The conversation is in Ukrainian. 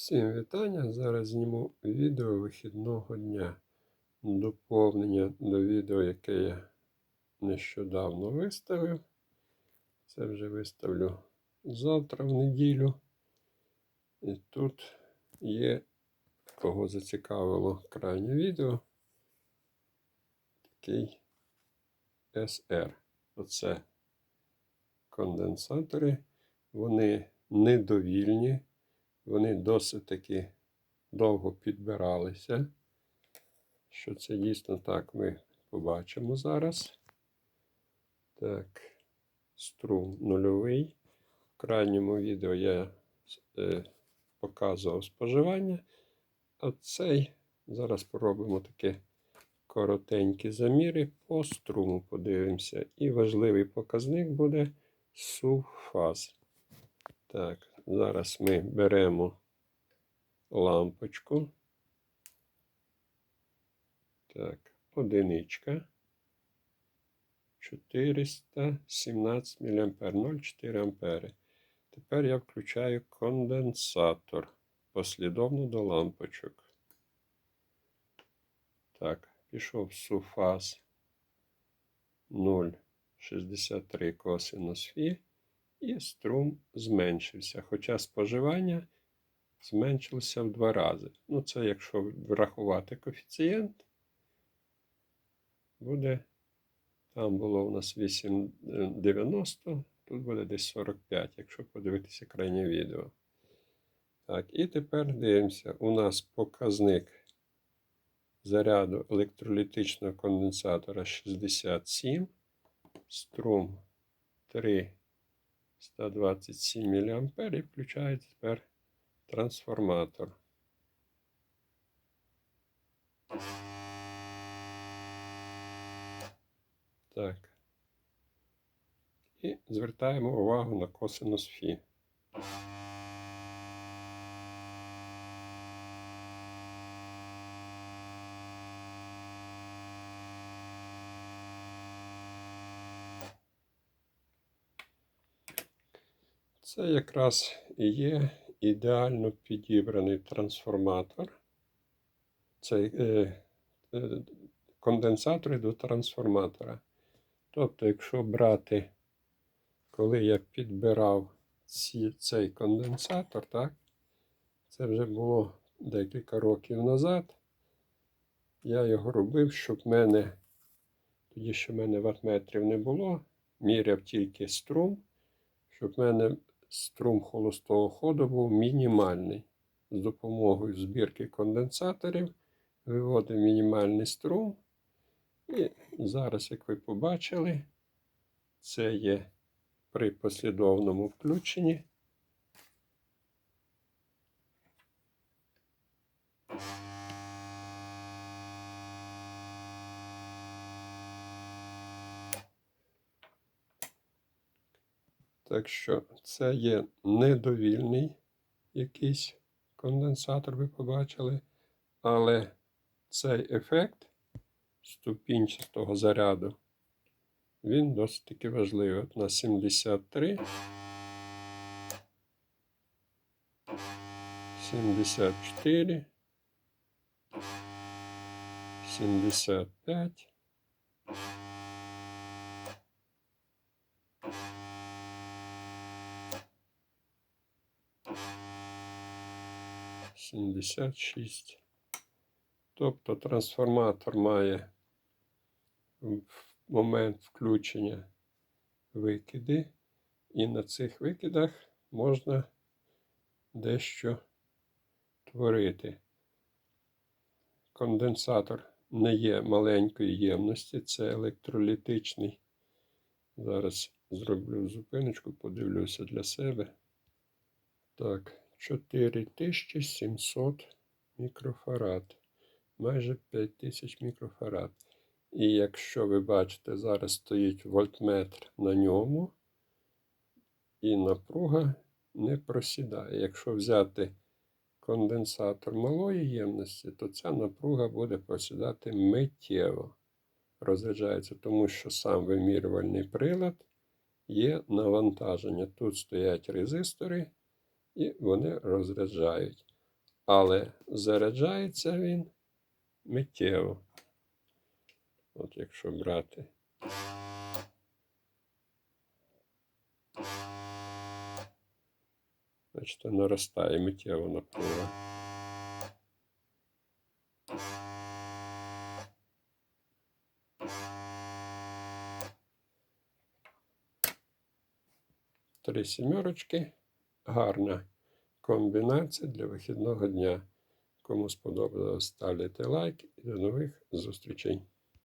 Всім вітання! Зараз зніму відео вихідного дня. Доповнення до відео, яке я нещодавно виставив. Це вже виставлю завтра в неділю. І тут є, кого зацікавило крайнє відео. Такий SR. Оце конденсатори. Вони недовільні. Вони досить таки довго підбиралися. Що це дійсно так, ми побачимо зараз. Так, струм нульовий. В крайньому відео я е, показував споживання. А цей зараз поробимо такі коротенькі заміри по струму. Подивимося. І важливий показник буде суфаз. Так, Зараз ми беремо лампочку. Так, одиничка. 417 мА, 0,4 ампери. Тепер я включаю конденсатор послідовно до лампочок. Так, пішов суфаз 0,63 косинус Фі і струм зменшився. Хоча споживання зменшилося в два рази. Ну, це якщо врахувати коефіцієнт, буде. Там було у нас 8,90, тут буде десь 45, якщо подивитися крайнє відео. Так, і тепер дивимося, у нас показник заряду електролітичного конденсатора 67, струм 3 127 мА і включається тепер трансформатор. Так. І звертаємо увагу на косинус Фі. Це якраз і є ідеально підібраний трансформатор. Це е, е, конденсатори до трансформатора. Тобто, якщо брати, коли я підбирав ці, цей конденсатор, так, це вже було декілька років назад. Я його робив, щоб в мене, тоді що в мене ватметрів не було, міряв тільки струм, щоб в мене струм холостого ходу був мінімальний. З допомогою збірки конденсаторів виводив мінімальний струм. І зараз, як ви побачили, це є при послідовному включенні. Так що це є недовільний якийсь конденсатор, ви побачили, але цей ефект ступінчатого заряду, він досить таки важливий. От на 73, 74, 75. 76. Тобто трансформатор має в момент включення викиди, і на цих викидах можна дещо творити. Конденсатор не є маленької ємності, це електролітичний. Зараз зроблю зупиночку, подивлюся для себе. Так. 4700 мікрофарад. Майже 5000 мікрофарад. І якщо ви бачите, зараз стоїть вольтметр на ньому, і напруга не просідає. Якщо взяти конденсатор малої ємності, то ця напруга буде просідати миттєво. Розряджається, тому що сам вимірювальний прилад є навантаження. Тут стоять резистори і вони розряджають. Але заряджається він миттєво. От якщо брати. Бачите, наростає миттєво напруга. Три сімерочки. Гарна комбінація для вихідного дня. Кому сподобалось, ставте лайк і до нових зустрічей.